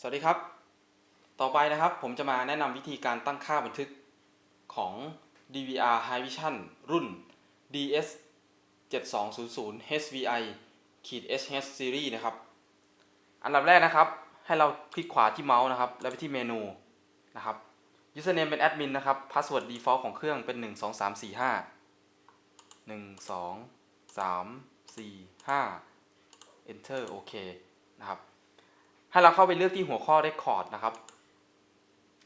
สวัสดีครับ ต่อไปนะครับผมจะมาแนะนำวิธีการตั้งค่าบันทึกของ DVR High Vision รุ่น DS 7200 HVI ขีด HH Series นะครับ อันดับแรกนะครับ ให้เราคลิกขวาที่เมาส์นะครับ แล้วไปที่เมนูนะครับ username เป็นแอดมินนะครับ password default ของเครื่องเป็น 1 2 3 4 5 1 2 3 4 5 enter โอเคนะครับ ให้เราเข้าไปเลือกที่หัวข้อ Record นะครับ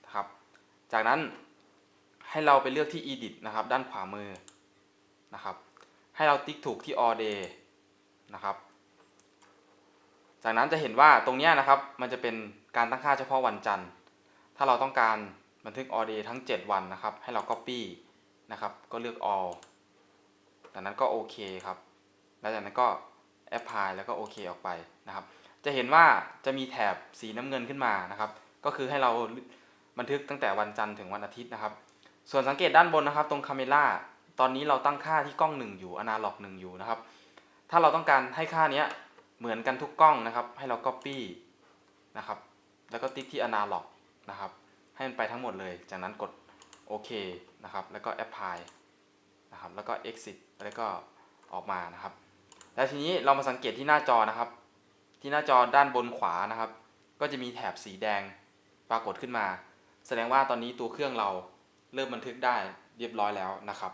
นะครับ จากนั้นให้เราไปเลือกที่ Edit นะครับ ด้านขวามือนะครับ ให้เราติ๊กถูกที่ All Day นะครับ จากนั้นจะเห็นว่าตรงนี้นะครับมันจะเป็นการตั้งค่าเฉพาะวันจันทร์ ถ้าเราต้องการบันทึก All Day ทั้ง 7 วันนะครับ ให้เรา Copy นะครับ ก็เลือก All จากนั้นก็โอเคครับ แล้วจากนั้นก็ Apply แล้วก็โอเคออกไปนะครับ จะเห็นว่าจะมีแถบสีน้ำเงินขึ้นมานะครับ ก็คือให้เราบันทึกตั้งแต่วันจันทร์ถึงวันอาทิตย์นะครับ ส่วนสังเกตด้านบนนะครับ ตรงคาเมล่าตอนนี้เราตั้งค่าที่กล้องหนึ่งอยู่อนาล็อกหนึ่งอยู่นะครับ ถ้าเราต้องการให้ค่านี้เหมือนกันทุกกล้องนะครับ ให้เรา Copy นะครับ แล้วก็ติ๊กที่อนาล็อกนะครับ ให้มันไปทั้งหมดเลย จากนั้นกดโอเคนะครับ แล้วก็ Apply นะครับ แล้วก็ Exit แล้วก็ออกมานะครับ แล้วทีนี้เรามาสังเกตที่หน้าจอนะครับ ที่หน้าจอด้านบนขวานะครับ ก็จะมีแถบสีแดงปรากฏขึ้นมา แสดงว่าตอนนี้ตัวเครื่องเราเริ่มบันทึกได้เรียบร้อยแล้วนะครับ